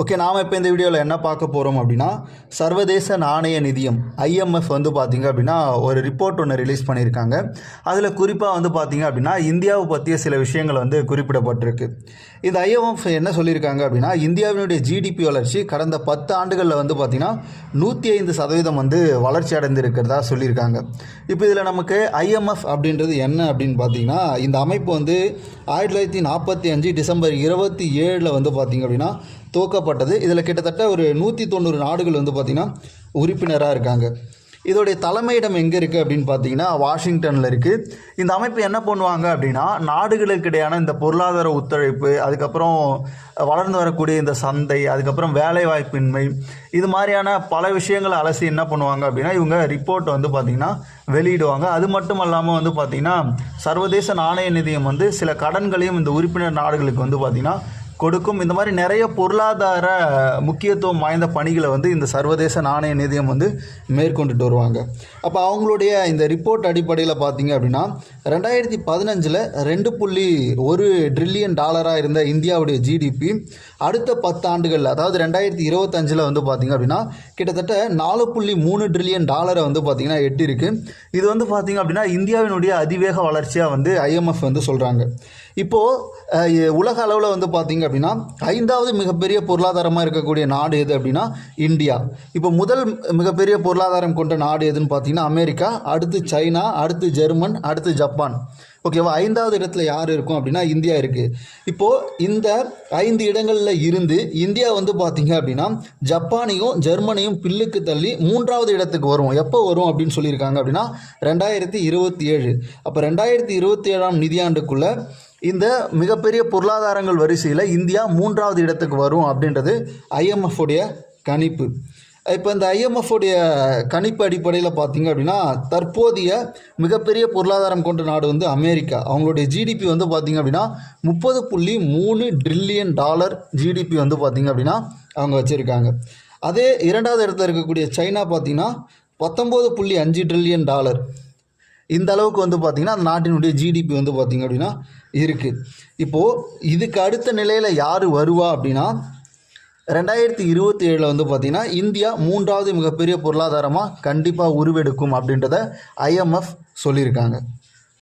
Okay நாம் இப்போ இந்த வீடியோவில் என்ன பார்க்க போகிறோம் அப்படின்னா சர்வதேச நாணய நிதியம் ஐஎம்எஃப் வந்து பார்த்திங்க அப்படின்னா ஒரு ரிப்போர்ட் ஒன்று ரிலீஸ் பண்ணியிருக்காங்க. அதில் குறிப்பாக வந்து பார்த்திங்க அப்படின்னா இந்தியாவை பற்றிய சில விஷயங்கள் வந்து குறிப்பிடப்பட்டிருக்கு. இந்த ஐஎம்எஃப் என்ன சொல்லியிருக்காங்க அப்படின்னா இந்தியாவினுடைய ஜிடிபி வளர்ச்சி கடந்த பத்து ஆண்டுகளில் வந்து பார்த்திங்கன்னா நூற்றி ஐந்து சதவீதம் வந்து வளர்ச்சி அடைந்திருக்கிறதா சொல்லியிருக்காங்க. இப்போ இதில் நமக்கு ஐஎம்எஃப் அப்படின்றது என்ன அப்படின்னு பார்த்தீங்கன்னா இந்த அமைப்பு வந்து ஆயிரத்தி தொள்ளாயிரத்தி நாற்பத்தி அஞ்சு டிசம்பர் இருபத்தி ஏழில் வந்து பார்த்திங்க அப்படின்னா துவக்கப்பட்டது இதில் கிட்டத்தட்ட ஒரு நூற்றி தொண்ணூறு நாடுகள் வந்து பார்த்திங்கன்னா உறுப்பினராக இருக்காங்க. இதோடைய தலைமையிடம் எங்கே இருக்குது அப்படின்னு பார்த்தீங்கன்னா வாஷிங்டனில் இருக்குது இந்த அமைப்பு என்ன பண்ணுவாங்க அப்படின்னா நாடுகளுக்கிடையான இந்த பொருளாதார ஒத்துழைப்பு அதுக்கப்புறம் வளர்ந்து வரக்கூடிய இந்த சந்தை அதுக்கப்புறம் வேலைவாய்ப்பின்மை இது மாதிரியான பல விஷயங்களை அலசி என்ன பண்ணுவாங்க அப்படின்னா இவங்க ரிப்போர்ட் வந்து பார்த்திங்கன்னா வெளியிடுவாங்க. அது மட்டும் இல்லாமல் வந்து பார்த்திங்கன்னா சர்வதேச நாணய நிதியம் வந்து சில கடன்களையும் இந்த உறுப்பினர் நாடுகளுக்கு வந்து பார்த்திங்கன்னா கொடுக்கும். இந்த மாதிரி நிறைய பொருளாதார முக்கியத்துவம் வாய்ந்த பணிகளை வந்து இந்த சர்வதேச நாணய நிதியம் வந்து மேற்கொண்டுட்டு வருவாங்க. அப்போ அவங்களுடைய இந்த ரிப்போர்ட் அடிப்படையில் பார்த்தீங்க அப்படின்னா ரெண்டாயிரத்தி பதினஞ்சில் ரெண்டு புள்ளி ஒரு ட்ரில்லியன் டாலராக இருந்த இந்தியாவுடைய ஜிடிபி அடுத்த பத்தாண்டுகளில் அதாவது ரெண்டாயிரத்தி இருபத்தஞ்சில் வந்து பார்த்திங்க அப்படின்னா கிட்டத்தட்ட நாலு புள்ளி மூணு ட்ரில்லியன் டாலரை வந்து பார்த்திங்கன்னா எட்டிருக்கு இது வந்து பார்த்திங்க அப்படின்னா இந்தியாவினுடைய அதிவேக வளர்ச்சியாக வந்து ஐஎம்எஃப் வந்து சொல்கிறாங்க இப்போது உலக அளவில் வந்து பார்த்திங்க அப்படின்னா ஐந்தாவது மிகப்பெரிய பொருளாதாரமாக இருக்கக்கூடிய நாடு எது அப்படின்னா இந்தியா. இப்போ முதல் மிகப்பெரிய பொருளாதாரம் கொண்ட நாடு எதுன்னு பார்த்தீங்கன்னா அமெரிக்கா அடுத்து சைனா அடுத்து ஜெர்மன் அடுத்து ஜப்பான். ஓகேவா ஐந்தாவது இடத்துல யார் இருக்கும் அப்படின்னா இந்தியா இருக்குது இப்போது இந்த ஐந்து இடங்களில் இருந்து இந்தியா வந்து பார்த்தீங்க அப்படின்னா ஜப்பானையும் ஜெர்மனியும் பில்லுக்கு தள்ளி மூன்றாவது இடத்துக்கு வரும் எப்போ வரும் அப்படின்னு சொல்லியிருக்காங்க அப்படின்னா ரெண்டாயிரத்தி இருபத்தி ஏழு. அப்போ ரெண்டாயிரத்தி இருபத்தி ஏழாம் நிதியாண்டுக்குள்ளே இந்த மிகப்பெரிய பொருளாதாரங்கள் வரிசையில் இந்தியா மூன்றாவது இடத்துக்கு வரும் அப்படின்றது ஐஎம்எஃப் உடைய கணிப்பு. இப்போ இந்த IMF உடைய கணிப்பு அடிப்படையில் பார்த்தீங்க அப்படின்னா தற்போதைய மிகப்பெரிய பொருளாதாரம் கொண்ட நாடு வந்து அமெரிக்கா. அவங்களுடைய ஜிடிபி வந்து பார்த்தீங்க அப்படின்னா முப்பது புள்ளி மூணு ட்ரில்லியன் டாலர் ஜிடிபி வந்து பார்த்தீங்க அப்படின்னா அவங்க வச்சுருக்காங்க. அதே இரண்டாவது இடத்துல இருக்கக்கூடிய சைனா பார்த்தீங்கன்னா பத்தொம்போது புள்ளி அஞ்சு ட்ரில்லியன் டாலர். இந்த அளவுக்கு வந்து பார்த்திங்கன்னா அந்த நாட்டினுடைய ஜிடிபி வந்து பார்த்திங்க அப்படின்னா இருக்குது இப்போது இதுக்கு அடுத்த நிலையில் யார் வருவா அப்படின்னா ரெண்டாயிரத்தி இருபத்தி ஏழில் வந்து பார்த்திங்கன்னா இந்தியா மூன்றாவது மிகப்பெரிய பொருளாதாரமாக கண்டிப்பாக உருவெடுக்கும் அப்படின்றத ஐஎம்எஃப் சொல்லியிருக்காங்க.